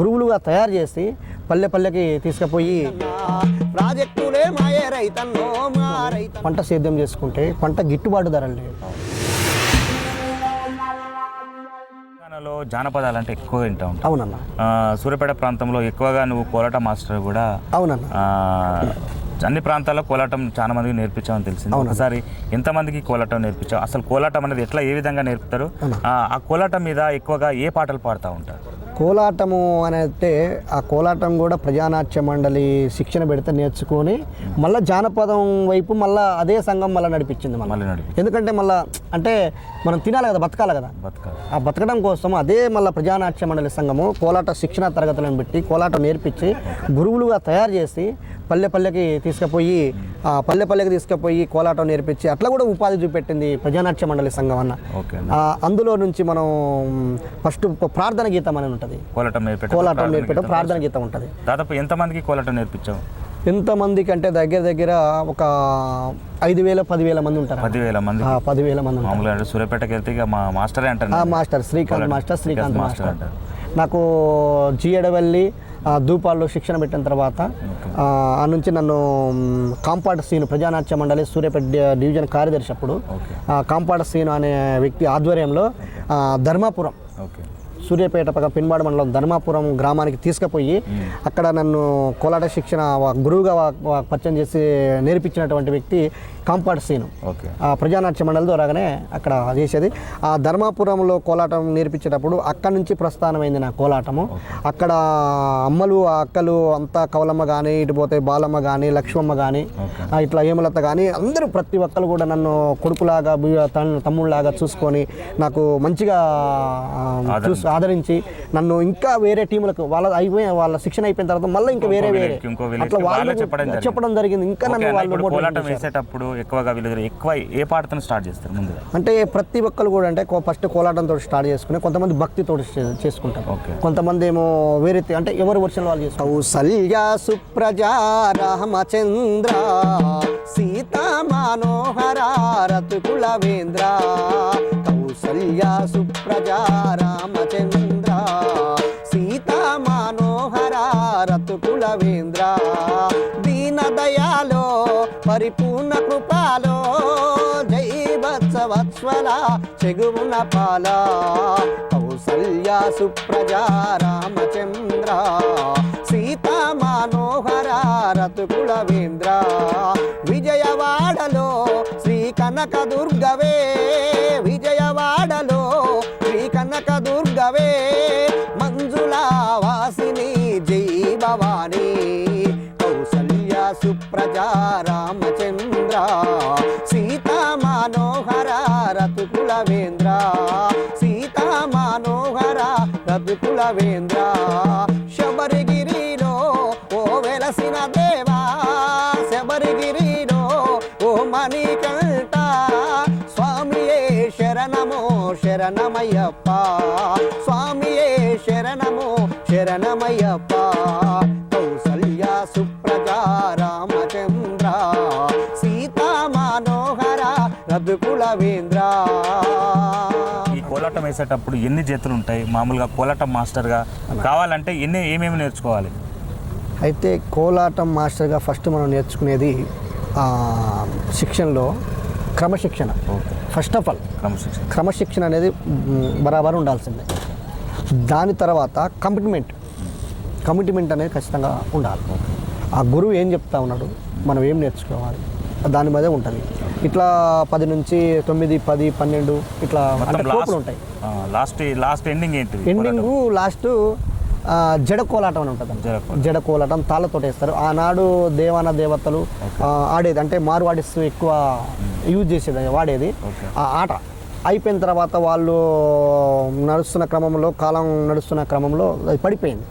గురువులుగా తయారు చేసి పల్లె పల్లెకి తీసుకుపోయి ప్రాజెక్టులే మాయే రైతన్నో మా రైత పంట సేద్యం చేసుకుంటే పంట గిట్టుబాటు ధరలు లేవు. తెలంగాణలో జానపదాలు అంటే ఎక్కువ వింటా ఉంటాం. అవునన్న. ఆ, సూర్యాపేట ప్రాంతంలో ఎక్కువగా నువ్వు కోలాట మాస్టర్ కూడా. అవునన్న. ఆ, అన్ని ప్రాంతాల్లో కోలాటం చాలా మందికి నేర్పించామని తెలిసింది. ఒకసారి ఎంతమందికి కోలాటం నేర్పించావు? అసలు కోలాటం అనేది ఎట్లా ఏ విధంగా నేర్పుతారు? ఆ, ఆ కోలాటం మీద ఎక్కువగా ఏ పాటలు పాడుతూ ఉంటారు? కోలాటము అని అంటే ఆ కోలాటం కూడా ప్రజానాట్య మండలి శిక్షణ పెడితే నేర్చుకొని మళ్ళీ జానపదం వైపు మళ్ళీ అదే సంఘం మళ్ళీ నడిపించింది మళ్ళీ. ఎందుకంటే మళ్ళీ అంటే మనం తినాలి కదా బతకాలి కదా. ఆ బతకడం కోసం అదే మళ్ళీ ప్రజానాట్య మండలి సంఘము కోలాట శిక్షణ తరగతులను పెట్టి కోలాటం నేర్పించి గురువులుగా తయారు చేసి పల్లె పల్లెకి తీసుకుపోయి పల్లె పల్లెకి తీసుకుపోయి కోలాటం నేర్పించి అట్లా కూడా ఉపాధి చూపెట్టింది ప్రజానాట్య మండలి సంఘం అన్న. అందులో నుంచి మనం ఫస్ట్ ప్రార్థన గీతం అని ఉంటుంది. కోలాటం నేర్పెట్ట కోలాటం నేర్పేయడం ప్రార్థన గీతం ఉంటుంది. దాదాపు ఎంతమందికి కోలాటం నేర్పించావు? ఎంతమందికి అంటే దగ్గర దగ్గర ఒక ఐదు వేల పదివేల మంది ఉంటారు. పదివేల మంది. ఆ, పదివేల మంది మామూలుగా సూర్యాపేటకి వెళ్తే మా మాస్టరే అంటారు master Srikanth master Srikanth master master. అంటారు. నాకు జిఎడవల్లి దూపాల్లో శిక్షణ పెట్టిన తర్వాత ఆ నుంచి నన్ను కాంపాడ్ సీను ప్రజానాట్య మండలి సూర్యాపేట డివిజన్ కార్యదర్శి అప్పుడు కాంపాడ్ సీను అనే వ్యక్తి ఆధ్వర్యంలో ధర్మాపురం ఓకే. సూర్యాపేట పక్క పిన్బాడ మండలం ధర్మాపురం గ్రామానికి తీసుకుపోయి అక్కడ నన్ను కోలాట శిక్షణ గురువుగా పరిచయం చేసి నేర్పించినటువంటి వ్యక్తి కాంపాడ్ సీను. ఓకే. ఆ ప్రజానాట్య మండలి ద్వారానే అక్కడ చేసేది. ఆ ధర్మాపురంలో కోలాటం నేర్పించేటప్పుడు అక్కడ నుంచి ప్రస్థానమైంది నా కోలాటము. అక్కడ అమ్మలు ఆ అక్కలు అంతా కవలమ్మ కానీ ఇటు పోతే బాలమ్మ కానీ లక్ష్మమ్మ కానీ ఇట్లా హేమలత కానీ అందరూ ప్రతి ఒక్కరు కూడా నన్ను కొడుకులాగా తమ్ముళ్ళలాగా చూసుకొని నాకు మంచిగా చూసి ఆదరించి నన్ను ఇంకా వేరే టీములకు వాళ్ళ అయిపోయి వాళ్ళ శిక్షణ అయిపోయిన తర్వాత మళ్ళీ ఇంకా వేరే వేరే అట్లా వాళ్ళే చెప్పడం జరిగింది. చెప్పడం జరిగింది ఇంకా నన్ను వాళ్ళు చేశారు. వేసేటప్పుడు ఎక్కువగా వీళ్ళ ఎక్కువ ఏ పాటతో స్టార్ట్ చేస్తారు ముందుగా అంటే ప్రతి ఒక్కరు కూడా అంటే ఫస్ట్ కోలాటంతో స్టార్ట్ చేసుకుని కొంతమంది భక్తితో చేసుకుంటారు. కొంతమంది ఏమో వేరే అంటే ఎవరి వర్షన్ వాళ్ళు చేసుకుంటారు కౌసల్య సుప్రజా రామచంద్ర సీతా మనోహర రతుకులవేంద్ర కౌసల్య సుప్రజా రామచంద్ర సీతా మనోహర రతుకులవేంద్ర దీన దయాలో పరిపూర్ణ కృపాలో జై వత్సవత్సల చెగువున పాల కౌసల్యా సుప్రజా రామచంద్ర సీతా మనోహర రతుకులవేంద్ర విజయవాడలో శ్రీ కనక దుర్గవే ప్రజా రామచంద్ర సీతా మనోహర రతుకులవేంద్ర సీతా మనోహర రతుకులవేంద్ర శబరిగిరిలో ఓ వెలసిన దేవా శబరిగిరిలో ఓ మణికంఠ స్వామియే శరణమో శరణమయ్యప్ప స్వామియే శరణమో శరణమయ్యప్ప. రఘుకులవేంద్ర ఈ కోలాటం వేసేటప్పుడు ఎన్ని చేతులు ఉంటాయి? మామూలుగా కోలాటం మాస్టర్గా కావాలంటే ఎన్ని ఏమేమి నేర్చుకోవాలి? అయితే కోలాటం మాస్టర్గా ఫస్ట్ మనం నేర్చుకునేది శిక్షణలో క్రమశిక్షణ. ఫస్ట్ ఆఫ్ ఆల్ క్రమశిక్షణ. క్రమశిక్షణ అనేది బరాబర్ ఉండాల్సిందే. దాని తర్వాత కమిట్మెంట్. కమిట్మెంట్ అనేది ఖచ్చితంగా ఉండాలి. ఆ గురువు ఏం చెప్తా ఉన్నాడు? మనం ఏం నేర్చుకోవాలి? దాని మీదే ఉంటుంది. ఇట్లా పది నుంచి తొమ్మిది పది పన్నెండు ఇట్లా అంటే కోపులు ఉంటాయి. Last last ending ending last జడ కోలాటం అని ఉంటుంది. జడ కోలాటం. తాళ్ళతో వేస్తారు. ఆనాడు దేవాన దేవతలు ఆడేది అంటే మార్వాడిస్ ఎక్కువ యూజ్ చేసేది వాడేది. ఆ ఆట అయిపోయిన తర్వాత వాళ్ళు నడుస్తున్న క్రమంలో కాలం నడుస్తున్న క్రమంలో అది పడిపోయింది.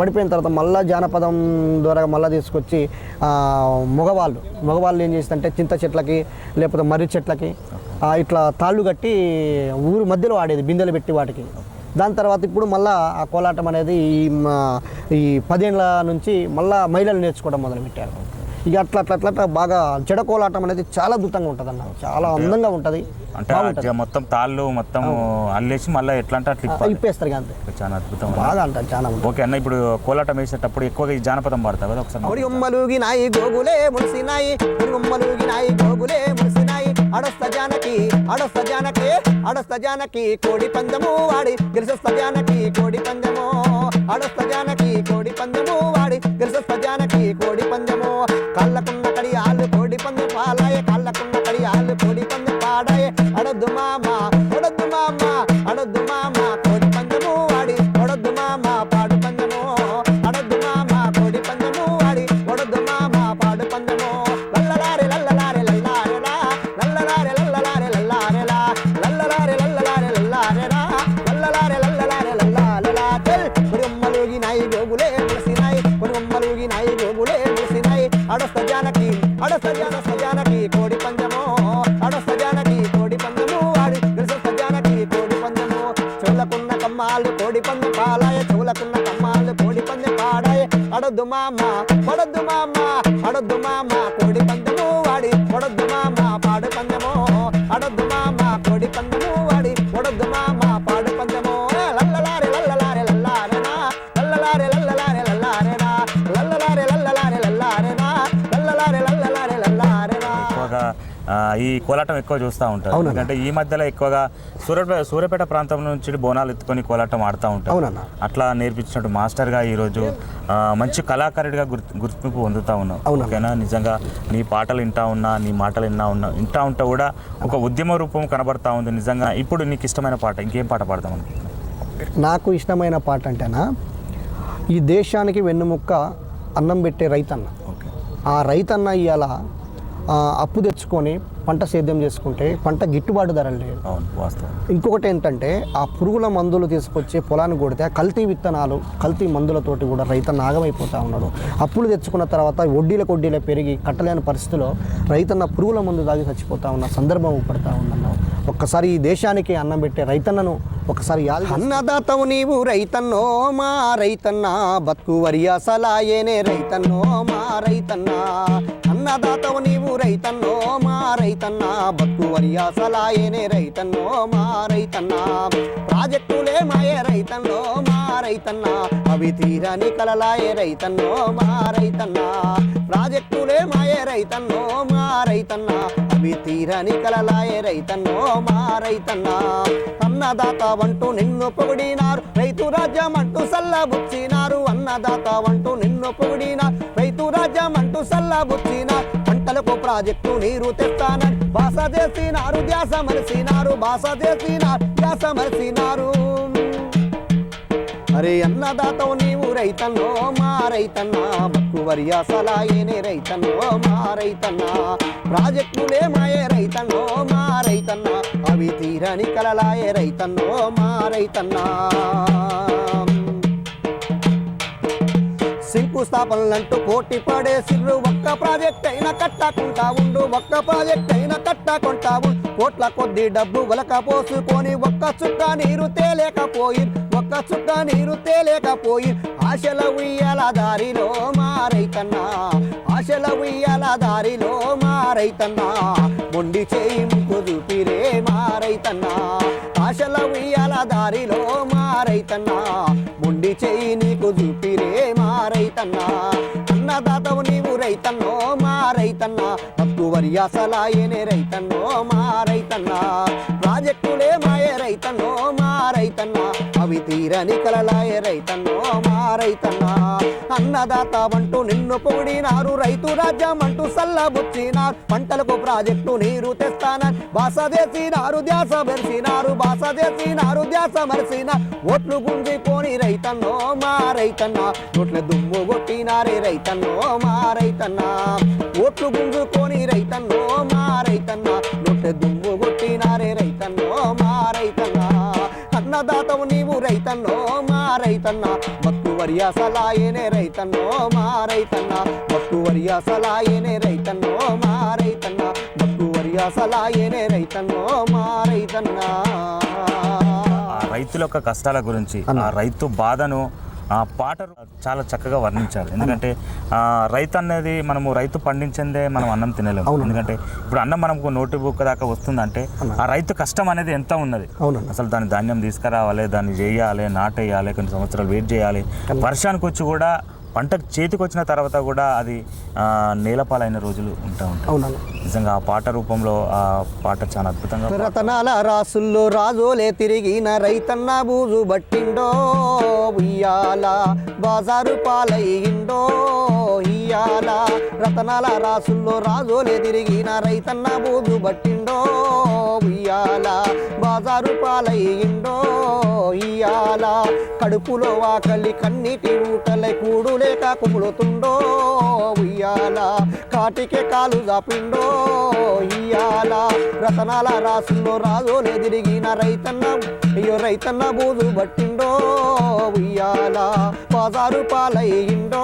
పడిపోయిన తర్వాత మళ్ళా జానపదం ద్వారా మళ్ళీ తీసుకొచ్చి మగవాళ్ళు మగవాళ్ళు ఏం చేస్తుంటే చింత చెట్లకి లేకపోతే మర్రి చెట్లకి ఇట్లా తాళ్ళు కట్టి ఊరు మధ్యలో ఆడేది బిందెలు పెట్టి వాటికి. దాని తర్వాత ఇప్పుడు మళ్ళా ఆ కోలాటం అనేది ఈ మా- ఈ పదేళ్ళ నుంచి మళ్ళీ మహిళలు నేర్చుకోవడం మొదలుపెట్టారు. ఇక అట్లా అట్లా అట్లా బాగా జడ కోలాటం అనేది చాలా అద్భుతంగా ఉంటుంది అన్న చాలా అందంగా ఉంటుంది. అంటే మొత్తం తాళ్ళు మొత్తం అల్లేసి మళ్ళీ ఎట్లా అంటే అట్లా. ఇప్పేస్తారు అంతే. చాలా అద్భుతం బాగా అంటారు చాలా ఓకే అన్న ఇప్పుడు కోలాటం వేసేటప్పుడు ఎక్కువగా ఈ జానపదం పాడతావు కదా ఒకసారి ఉమ్మలుగి నాయి గోగులే ములిసినాయి ఒడి ఉమ్మలుగి నాయి గోగులే ములిసినాయి అడస్త జానకి అడస్త జానకి అడస్త జానకి కోడి పందము వాడి. గిరిసస్త జానకి కోడి పందము. అడస్త జానకి కోడి పందము వాడి. గిరిసస్త జానకి పొడిమ్మలుగి నాయి అడస్త జానకి అడస్త జానస్త జానకి కోడి పందెము అడస్త జానకి కోడి పందెము ఆడి గెలిసస్త జానకి కోడి పందెము. చెవులకున్న కమ్మాలు కోడి పందె పాలాయ చెవులకున్న కమ్మాలు కోడి పందె పాడాయ. అడద్దు మామ పడద్దు మామ అడద్దు మామ. కోలాటం ఎక్కువ చూస్తూ ఉంటారు. ఎందుకంటే ఈ మధ్యలో ఎక్కువగా సూర్యపేట సూర్యపేట ప్రాంతం నుంచి బోనాలు ఎత్తుకొని కోలాటం ఆడుతూ ఉంటారు. అట్లా నేర్పించినట్టు మాస్టర్గా ఈరోజు మంచి కళాకారుడిగా గుర్తు గుర్తింపు పొందుతా ఉన్నావు. ఓకేనా? నిజంగా నీ పాటలు వింటా ఉన్నా నీ మాటలు విన్నా ఉన్నా వింటా ఉంటే కూడా ఒక ఉద్యమ రూపం కనబడతా ఉంది నిజంగా. ఇప్పుడు నీకు ఇష్టమైన పాట ఇంకేం పాట పాడదాం నాకు ఇష్టమైన పాట అంటేనా ఈ దేశానికి వెన్నుముక్క అన్నం పెట్టే రైతన్న. ఓకే. ఆ రైతన్న ఇవాళ అప్పు తెచ్చుకొని పంట సేద్యం చేసుకుంటే పంట గిట్టుబాటు ధరలు లేదు. ఇంకొకటి ఏంటంటే ఆ పురుగుల మందులు తీసుకొచ్చి పొలాన్ని కొడితే ఆ కల్తీ విత్తనాలు కల్తీ మందులతోటి కూడా రైతన్న ఆగమైపోతా ఉన్నాడు. అప్పులు తెచ్చుకున్న తర్వాత వడ్డీల కొడ్డీల పెరిగి కట్టలేని పరిస్థితిలో రైతన్న పురుగుల మందు తాగి చచ్చిపోతా ఉన్న సందర్భం పడతా ఉందన్న ఒక్కసారి ఈ దేశానికి అన్నం పెట్టే రైతన్నను ఒకసారి అన్నదాతవు నీవు రైతన్నో మా రైతన్న బతుకు వరియాసలాయేనే రైతన్నో మా రైతన్న. అన్నదాతవు నీవు రైతన్నో మా రైతన్న. బతుకు వరియాసలాయేనే రైతన్నో మా రైతన్న. ప్రాజెక్టులే మాయే రైతన్నో మా రైతన్న. అవి తీరని కలలాయే రైతన్నో మా రైతన్న. ప్రాజెక్టులే మాయే రైతన్నో మా రైతన్న. అవి తీరని కలలాయే రైతన్నో మా రైతన్న. అన్నదాత అంటూ నిన్ను పొగిడినారు. రైతు రాజ్యం అంటూ సల్లబుచ్చినారు అన్నదాత వంటూ నిన్ను పొగిడినారు. రైతు రాజ్యం అంటూ సల్లబుచ్చినారు పంటలకు ప్రాజెక్టు నీరు తెస్తానని బాస చేసినారు. ధ్యాస మరిసినారు. బాస చేసినారు. ధ్యాస మరిసినారు. అరే అన్నదాతవు నీవు రైతన్నో మా రైతన్న. బక్కు వరియాసలాయనే రైతన్నో మారైతన్నా ప్రాజెక్టులే మాయే రైతన్నో మారైతన్నా అవి తీరని కలలాయే రైతన్నో మా రైతన్న. శంకుస్థాపనలంటూ పోటీ పడే ఒక్క ప్రాజెక్ట్ అయినా కట్టకుంటా ఉండు. ఒక్క ప్రాజెక్ట్ అయినా కట్టకుంటా ఉండు. కోట్ల కొద్ది డబ్బు వలక పోసుకొని ఒక్క చుక్క నీరు తేలేకపోయి ఒక్క చుక్క నీరు తేలేకపోయి ఆశల ఉయ్యాల దారిలో మారైతన్నా ఆశల ఉయ్యాల దారిలో మారైతన్నా మొండి చేయి కుదుపిరే మారైతన్నా ఆశల ఉయ్యాల దారిలో మారైతన్నా మొండి చేయి నీకు దుపిరే మారైతన్నా అన్నదాతవు నీవు రైతన్నో మారైతన్నా రైతన్న అసలాయనే రైతన్నో మా రైతన్న. ప్రాజెక్టులే మాయే రైతన్నో మా రైతన్న. అవి తీరని కలలాయే రైతన్నో మా రైతన్న. అన్నదాత అంటూ నిన్ను పొగిడినారు రైతు రాజ్యం అంటూ సల్లబుచ్చినారు. పంటలకు ప్రాజెక్టు నీరు తెస్తానని బాస చేసినారు ధ్యాస మెరిసినారు బాస చేసినారు ధ్యాస మరిసిన ఓట్లు గుంజిపోని రైతన్నో మా రైతన్న. నోట్ల దుమ్ము కొట్టినారే రైతన్నో మారైతన్నా ఓట్లు గుంజుకొని రైతన్నో మా రైతన్న. దుమ్ము కొట్టినారే రైతన్నో మా రైతన్న. అన్నదాతవు నీవు రైతన్నో మా రైతన్న. బక్కు వరియాసలాయనే రైతన్నో మా రైతన్న. బక్కు వరియాసలాయనే రైతన్నో మా రైతన్న. బక్కు వరియాసలాయనే రైతన్నో మా రైతన్న. రైతుల యొక్క కష్టాల గురించి ఆ రైతు బాధను ఆ పాట చాలా చక్కగా వర్ణించారు. ఎందుకంటే రైతు అనేది మనము రైతు పండించిందే మనం అన్నం తినలేము. ఎందుకంటే ఇప్పుడు అన్నం మనకు నోటి బుక్క దాకా వస్తుందంటే ఆ రైతు కష్టం అనేది ఎంత ఉన్నది. అసలు దాని ధాన్యం తీసుకురావాలి దాన్ని చేయాలి నాటేయాలి కొన్ని సంవత్సరాలు వెయిట్ చేయాలి. వర్షానికి వచ్చి కూడా పంట చేతికి వచ్చిన తర్వాత కూడా అది నేలపాలైన రోజులు ఉంటా ఉంటాయి. అవునన్న నిజంగా ఆ పాట రూపంలో ఆ పాట చాలా అద్భుతంగా రతనాల రాసుల్లో రాజోలే తిరిగిన రైతన్న బూజు బట్టిండో ఉయ్యాల బాజారు పాలయ్యిండో ఇయ్యాల రతనాల రాసుల్లో రాజోలే తిరిగిన రైతన్న బూజు బట్టిండో ఉయ్యాల బాజారు పాలయ్యిండో ఇయాల కడుపులో వాకలి కన్నీటి ఊటలై కూడు లేక కుములుతుండో ఉయ్యాల. కాటికే కాలు దాపిండో ఇయాల రతనాల రాసుల్లో రాజోలే తిరిగిన రైతన్న అయ్యో రైతన్న బూజు బట్టిండో ఉయ్యాల. బాజారు పాలయ్యిండో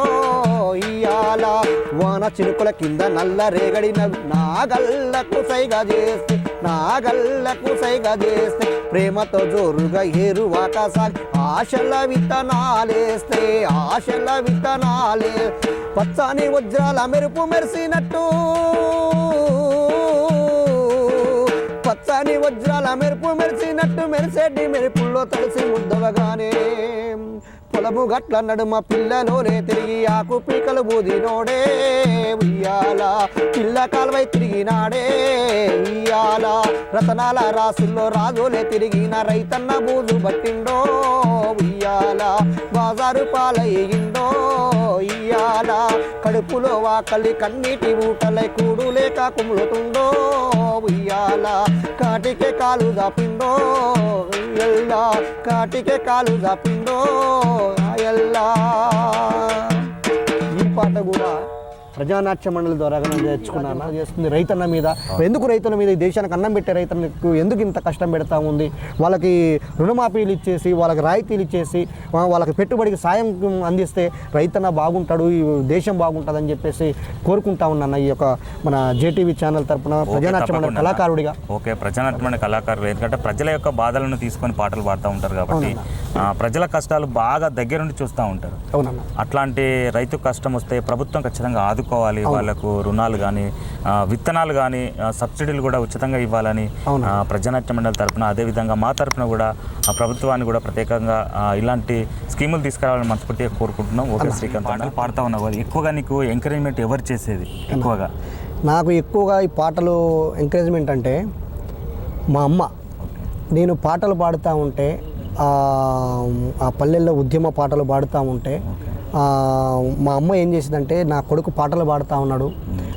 ఇయ్యాల. వాన చినుకుల కింద నల్ల రేగడి నాగల్లకు సైగా చేస్తే నాగల్లకు సైగా చేస్తే ప్రేమతో జోరుగా ఏరువాక సాగి ఆశల విత్తనాలేస్తే ఆశల విత్తనాలే. పచ్చని వజ్రాల మెరుపు మెరిసినట్టు పచ్చని వజ్రాల మెరుపు మెరిసినట్టు మెరిసేటి మెరుపుల్లో తడిసి ముద్దవగానే. పొలము గట్ల నడుమ పిల్లలోనే తిరిగి ఆకు పీకలు బూదినోడే ఉయ్యాల పిల్ల కాలువై తిరిగినాడే. ఇయ్యాల రతనాల రాసుల్లో రాజులే తిరిగిన రైతన్న బూజు బట్టిండో ఉయ్యాల బాజారు పాలయ్యిండో. ఇయ్యాల కడుపులో వాకలి కన్నీటి ఊటలై కూడు లేక కుములుతుండో ఉయ్యాల కాటికే కాలు దాపిండో. ఎల్లా కాటికే కాలు జాపిండో ఎల్లా. ఈ పాట కూడా ప్రజానాట్య మండలి ద్వారా నేను తెచ్చుకున్నాను చేస్తుంది రైతన్న మీద. ఎందుకు రైతుల మీద ఈ దేశానికి అన్నం పెట్టే రైతులకు ఎందుకు ఇంత కష్టం పెడతా ఉంది? వాళ్ళకి రుణమాఫీలు ఇచ్చేసి వాళ్ళకి రాయితీలు ఇచ్చేసి వాళ్ళకి పెట్టుబడికి సాయం అందిస్తే రైతన్న బాగుంటాడు ఈ దేశం బాగుంటుంది అని చెప్పేసి కోరుకుంటా ఉన్నాను ఈ యొక్క మన జేటీవీ ఛానల్ తరపున ఓకే, ప్రజానాట్య మండలి. కళాకారుడిగా. ఓకే ప్రజానాట్యమైన కళాకారులు ఎందుకంటే ప్రజల యొక్క బాధలను తీసుకొని పాటలు పాడుతూ ఉంటారు కాబట్టి ప్రజల కష్టాలు బాగా దగ్గరుండి చూస్తూ ఉంటారు. అట్లాంటి రైతు కష్టం వస్తే ప్రభుత్వం ఖచ్చితంగా ఆదుకోవాలి వాళ్ళకు రుణాలు కానీ విత్తనాలు కానీ సబ్సిడీలు కూడా ఉచితంగా ఇవ్వాలని ప్రజానాట్య మండలి తరపున అదేవిధంగా మా తరపున కూడా ఆ ప్రభుత్వాన్ని కూడా ప్రత్యేకంగా ఇలాంటి స్కీములు తీసుకురావాలని మనస్ఫూర్తిగా కోరుకుంటున్నాం. ఓకే శ్రీకాంత్ పాటలు పాడుతూ ఉన్నావు ఎక్కువగా నీకు ఎంకరేజ్మెంట్ ఎవరు చేసేది? ఎక్కువగా? నాకు ఎక్కువగా ఈ పాటలు ఎంకరేజ్మెంట్ అంటే మా అమ్మ. నేను పాటలు పాడుతూ ఉంటే ఆ, ఆ పల్లెల్లో ఉద్యమ పాటలు పాడుతూ ఉంటే మా అమ్మ ఏం చేసిందంటే నా కొడుకు పాటలు పాడుతూ ఉన్నాడు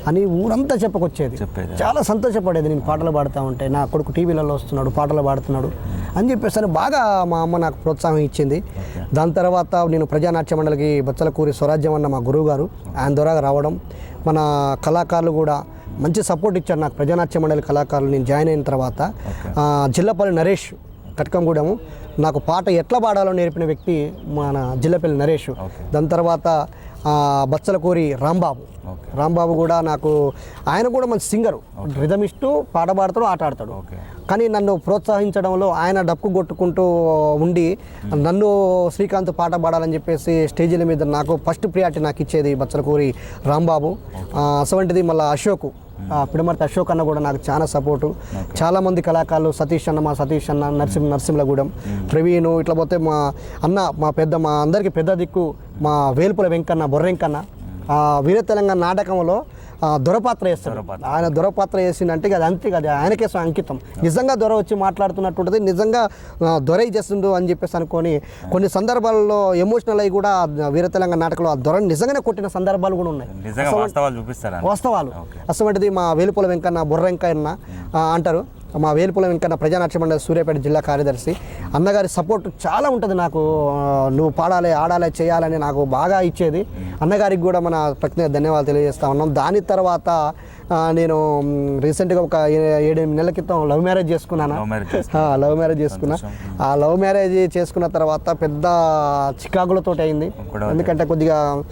అని ఊరంతా చెప్పుకొచ్చేది. చాలా సంతోషపడేది నేను పాటలు పాడుతూ ఉంటే. నా కొడుకు టీవీలలో వస్తున్నాడు పాటలు పాడుతున్నాడు అని చెప్పేసి బాగా మా అమ్మ నాకు ప్రోత్సాహం ఇచ్చింది. దాని తర్వాత నేను ప్రజానాట్య మండలికి బచ్చలకూరి స్వరాజ్యం అన్న మా గురువు గారు ఆయన ద్వారా రావడం మన కళాకారులు కూడా మంచి సపోర్ట్ ఇచ్చారు నాకు ప్రజానాట్య మండలి కళాకారులు. నేను జాయిన్ అయిన తర్వాత జిల్లపల్లి నరేష్ కట్కంగూడెము నాకు పాట ఎట్లా పాడాలో నేర్పిన వ్యక్తి మన జిల్లపల్లి నరేష్. దాని తర్వాత ఆ, బచ్చలకూరి రాంబాబు. రాంబాబు కూడా నాకు ఆయన కూడా మంచి సింగరు. రిధమిస్టు పాట పాడతాడు ఆట ఆడతాడు. కానీ నన్ను ప్రోత్సహించడంలో ఆయన డప్పు కొట్టుకుంటూ ఉండి నన్ను శ్రీకాంత్ పాట పాడాలని చెప్పేసి స్టేజీల మీద నాకు ఫస్ట్ ప్రియారిటీ నాకు ఇచ్చేది బచ్చలకూరి రాంబాబు. అటువంటిది మళ్ళీ అశోక్. పిడమర్తి అశోక్ అన్న కూడా నాకు చాలా సపోర్టు. చాలా మంది కళాకారులు సతీష్ అన్న మా సతీష్ అన్న నరసింహ నరసింహగూడెం ప్రవీణ్ ఇట్లా పోతే మా అన్న మా పెద్ద మా అందరికి పెద్ద దిక్కు మా వేల్పుల వెంకన్న బొర్రెంకన్న. వీర తెలంగాణ నాటకంలో దొరపాత్ర వేస్తాడు. దొరపాత్ర. ఆయన దొరపాత్ర వేసిందంటే అది అంతే కదా ఆయనకే అంకితం. నిజంగా దొర వచ్చి మాట్లాడుతున్నట్టుంటది నిజంగా దొర చేస్తుండు అని చెప్పేసి అనుకొని కొన్ని సందర్భాల్లో ఎమోషనల్ అయ్యి కూడా వీర తెలంగాణ నాటకంలో ఆ దొరని నిజంగానే కొట్టిన సందర్భాలు కూడా ఉన్నాయి. వాస్తవాలు చూపిస్తారా వాస్తవాలు. అసలు మా వేలుపుల వెంకన్న బుర్ర వెంకన్న అంటారు. మా వేలుపుల వెంకన్న ప్రజానాట్య మండలి సూర్యాపేట జిల్లా కార్యదర్శి. అన్నగారి సపోర్ట్ చాలా ఉంటుంది నాకు. నువ్వు పాడాలి ఆడాలి చేయాలని నాకు బాగా ఇచ్చేది. అన్నగారికి కూడా మన ప్రత్యేక ధన్యవాదాలు తెలియజేస్తా ఉన్నాం. దాని తర్వాత నేను రీసెంట్గా ఒక ఏడెనిమిది నెలల క్రితం లవ్ మ్యారేజ్ చేసుకున్నాను? లవ్ మ్యారేజ్ చేసుకున్నా. ఆ లవ్ మ్యారేజ్ చేసుకున్న తర్వాత పెద్ద చికాకులతో అయింది. ఎందుకంటే కొద్దిగా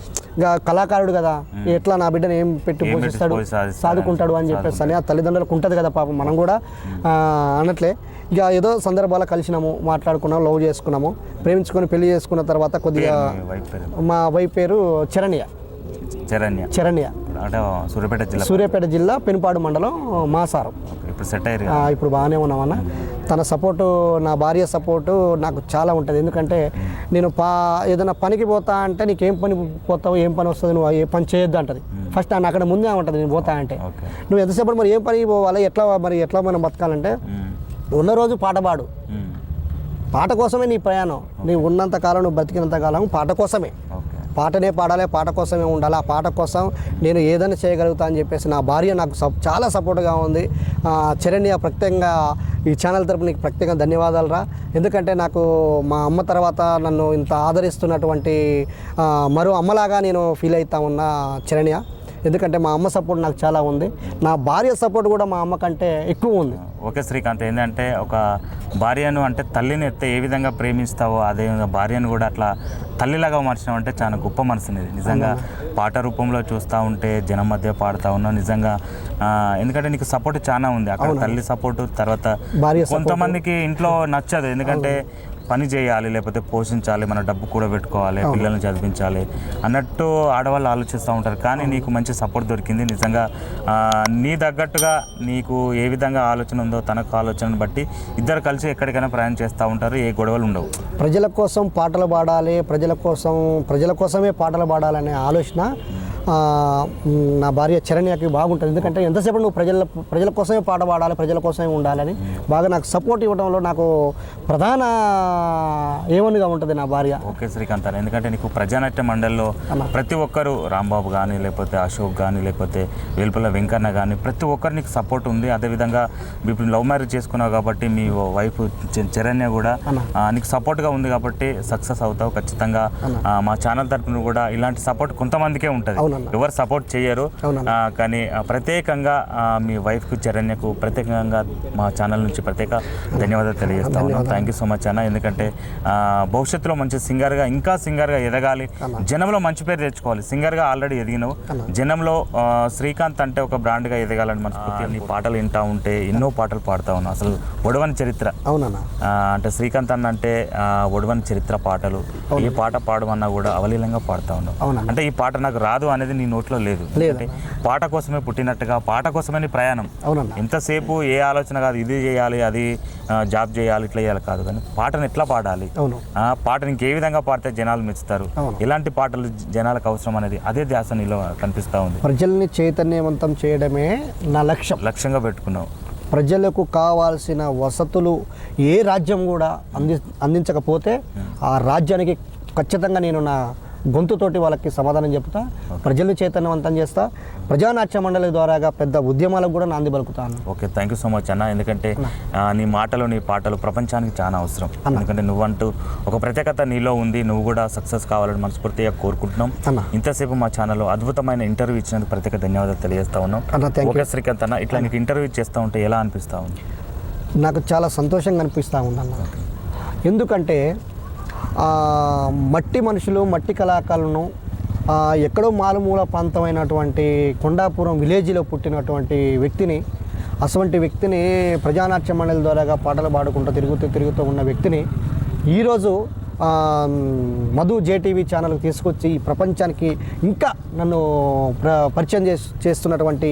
కళాకారుడు కదా. ఎట్లా నా బిడ్డను ఏం పెట్టి పోషిస్తాడు? సాదుకుంటాడు అని చెప్పేసి అని ఆ తల్లిదండ్రులకు ఉంటుంది కదా పాపం మనం కూడా. అన్నట్లే. ఇక ఏదో సందర్భాలు కలిసినాము మాట్లాడుకున్నాము లవ్ చేసుకున్నాము. ప్రేమించుకొని పెళ్ళి చేసుకున్న తర్వాత కొద్దిగా మా వైఫ్ పేరు చరణ్య. చరణ్య. చరణ్య. అంటే సూర్యాపేట జిల్లా సూర్యాపేట జిల్లా పెనుపాడు మండలం మాసారం. ఇప్పుడు సెట్ అయ్యారు ఇప్పుడు బాగానే ఉన్నామన్న తన సపోర్టు నా భార్య సపోర్టు నాకు చాలా ఉంటుంది. ఎందుకంటే నేను పా ఏదైనా పనికి పోతా అంటే నీకు ఏం పని పోతావు ఏం పని వస్తుంది నువ్వు ఏ పని చేయొద్దు అంటది. ఫస్ట్ నన్ను అక్కడ ముందే ఉంటుంది నేను పోతా అంటే. నువ్వు ఎంతసేపు మరి ఏం పనికి పోవాలి ఎట్లా మరి ఎట్లా మనం బతకాలంటే. ఉన్న రోజు పాట పాడు. పాట కోసమే నీ ప్రయాణం. నీవు ఉన్నంత కాలం నువ్వు బతికినంత కాలం పాట కోసమే. పాటనే పాడాలి పాట కోసమే ఉండాలి ఆ పాట కోసం నేను ఏదైనా చేయగలుగుతా అని చెప్పేసి నా భార్య నాకు సప్ చాలా సపోర్ట్గా ఉంది. చరణ్య ప్రత్యేకంగా ఈ ఛానల్ తరపు నీకు ప్రత్యేకంగా ధన్యవాదాలు రా. ఎందుకంటే నాకు మా అమ్మ తర్వాత నన్ను ఇంత ఆదరిస్తున్నటువంటి మరో అమ్మలాగా నేను ఫీల్ అవుతా ఉన్న చరణ్య. ఎందుకంటే మా అమ్మ సపోర్ట్ నాకు చాలా ఉంది. నా భార్య సపోర్ట్ కూడా మా అమ్మ కంటే ఎక్కువ ఉంది. ఓకే శ్రీకాంత్ ఏంటంటే ఒక భార్యను అంటే తల్లిని ఎత్తే ఏ విధంగా ప్రేమిస్తావో అదే విధంగా భార్యను కూడా అట్లా తల్లిలాగా మార్చడం అంటే చాలా గొప్ప మనసునిది. నిజంగా పాట రూపంలో చూస్తూ ఉంటే జనం మధ్య పాడుతూ ఉన్నావు నిజంగా ఎందుకంటే నీకు సపోర్ట్ చాలా ఉంది. అక్కడ తల్లి సపోర్ట్ తర్వాత. కొంతమందికి ఇంట్లో నచ్చదు. ఎందుకంటే పని చేయాలి లేకపోతే పోషించాలి మన డబ్బు కూడా పెట్టుకోవాలి పిల్లల్ని చదివించాలి అన్నట్టు ఆడవాళ్ళు ఆలోచిస్తూ ఉంటారు. కానీ నీకు మంచి సపోర్ట్ దొరికింది. నిజంగా నీ తగ్గట్టుగా నీకు ఏ విధంగా ఆలోచన ఉందో తనకు ఆలోచనను బట్టి ఇద్దరు కలిసి ఎక్కడికైనా ప్రయాణం చేస్తూ ఉంటారు. ఏ గొడవలు ఉండవు. ప్రజల కోసం పాటలు పాడాలి ప్రజల కోసం ప్రజల కోసమే పాటలు పాడాలనే ఆలోచన నా భార్య చరణ్యకి బాగుంటుంది. ఎందుకంటే ఎంతసేపు నువ్వు ప్రజల ప్రజల కోసమే పాట పాడాలి ప్రజల కోసమే ఉండాలని బాగా నాకు సపోర్ట్ ఇవ్వడంలో నాకు ప్రధాన ఏమనిగా ఉంటుంది నా భార్య. ఓకే శ్రీకాంత్. ఎందుకంటే నీకు ప్రజానాట్య మండలిలో ప్రతి ఒక్కరు రాంబాబు కానీ లేకపోతే అశోక్ కానీ లేకపోతే వేల్పల్ల వెంకన్న కానీ ప్రతి ఒక్కరు నీకు సపోర్ట్ ఉంది. అదేవిధంగా ఇప్పుడు లవ్ మ్యారేజ్ చేసుకున్నావు కాబట్టి మీ వైఫ్ చరణ్య కూడా నీకు సపోర్ట్గా ఉంది కాబట్టి సక్సెస్ అవుతావు ఖచ్చితంగా. మా ఛానల్ తరపున కూడా ఇలాంటి సపోర్ట్ కొంతమందికే ఉంటుంది. ఎవరు సపోర్ట్ చేయరు. కానీ ప్రత్యేకంగా మీ వైఫ్కు చరణ్యకు ప్రత్యేకంగా మా ఛానల్ నుంచి ప్రత్యేక ధన్యవాదాలు తెలియజేస్తా ఉన్నాం. థ్యాంక్ యూ సో మచ్ అన్న. ఎందుకంటే భవిష్యత్తులో మంచి సింగర్గా ఇంకా సింగర్గా ఎదగాలి. జనంలో మంచి పేరు తెచ్చుకోవాలి. సింగర్గా ఆల్రెడీ ఎదిగినావు. జనంలో శ్రీకాంత్ అంటే ఒక బ్రాండ్గా ఎదగాలని మనస్ఫూర్తిగా నీ పాటలు వింటా ఉంటే ఎన్నో పాటలు పాడుతా ఉన్నావు. అసలు ఒడవని చరిత్ర. అంటే శ్రీకాంత్ అన్న అంటే ఒడవని చరిత్ర పాటలు. ఏ పాట పాడమన్నా కూడా అవలీలంగా పాడుతా ఉన్నావు. అవునన్న. అంటే ఈ పాట నాకు రాదు అనేది నీ నోట్లో లేదు. పాట కోసమే పుట్టినట్టుగా పాట కోసమే ప్రయాణం. ఎంతసేపు ఏ ఆలోచన కాదు ఇది చేయాలి అది జాబ్ చేయాలి ఇట్లా చేయాలి కాదు. కానీ పాటను ఎట్లా పాడాలి? అవును. ఆ పాటను ఇంకే విధంగా పాడితే జనాలు మెచ్చుతారు. ఎలాంటి పాటలు జనాలకు అవసరం అనేది అదే ధ్యాస నీలో కనిపిస్తూ ఉంది. ప్రజల్ని చైతన్యవంతం చేయడమే నా లక్ష్యం. లక్ష్యంగా పెట్టుకున్నావు. ప్రజలకు కావాల్సిన వసతులు ఏ రాజ్యం కూడా అంది అందించకపోతే ఆ రాజ్యానికి ఖచ్చితంగా నేను నా గొంతుతోటి వాళ్ళకి సమాధానం చెప్తా ప్రజల్ని చైతన్యవంతం చేస్తా ప్రజానాట్య మండలి ద్వారాగా పెద్ద ఉద్యమాలకు కూడా నాంది పలుకుతాను okay thank you so much అన్న. ఎందుకంటే నీ మాటలు నీ పాటలు ప్రపంచానికి చాలా అవసరం. ఎందుకంటే నువ్వంటూ ఒక ప్రత్యేకత నీలో ఉంది నువ్వు కూడా సక్సెస్ కావాలని మనస్ఫూర్తిగా కోరుకుంటున్నాం. ఇంతసేపు మా ఛానల్లో అద్భుతమైన ఇంటర్వ్యూ ఇచ్చినందుకు ప్రత్యేక ధన్యవాదాలు తెలియజేస్తా ఉన్నాం. ఓకే శ్రీకాంత్ అన్న ఇట్లా నీకు ఇంటర్వ్యూ చేస్తూ ఉంటే ఎలా అనిపిస్తా ఉంది? నాకు చాలా సంతోషంగా అనిపిస్తూ ఉందన్న. ఎందుకంటే మట్టి మనుషులు మట్టి కళాకారులను ఎక్కడో మారుమూల ప్రాంతమైనటువంటి కొండాపురం విలేజ్లో పుట్టినటువంటి వ్యక్తిని అటువంటి వ్యక్తిని ప్రజానాట్య మండలి ద్వారాగా పాటలు పాడుకుంటూ తిరుగుతూ తిరుగుతూ ఉన్న వ్యక్తిని ఈరోజు మధు జేటీవీ ఛానల్కి తీసుకొచ్చి ఈ ప్రపంచానికి ఇంకా నన్ను ప్ర పరిచయం చేస్ చేస్తున్నటువంటి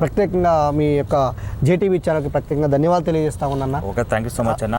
ప్రత్యేకంగా మీ యొక్క జేటీవీ ఛానల్కి ప్రత్యేకంగా ధన్యవాదాలు తెలియజేస్తా ఉన్నా okay thank you so much అన్న.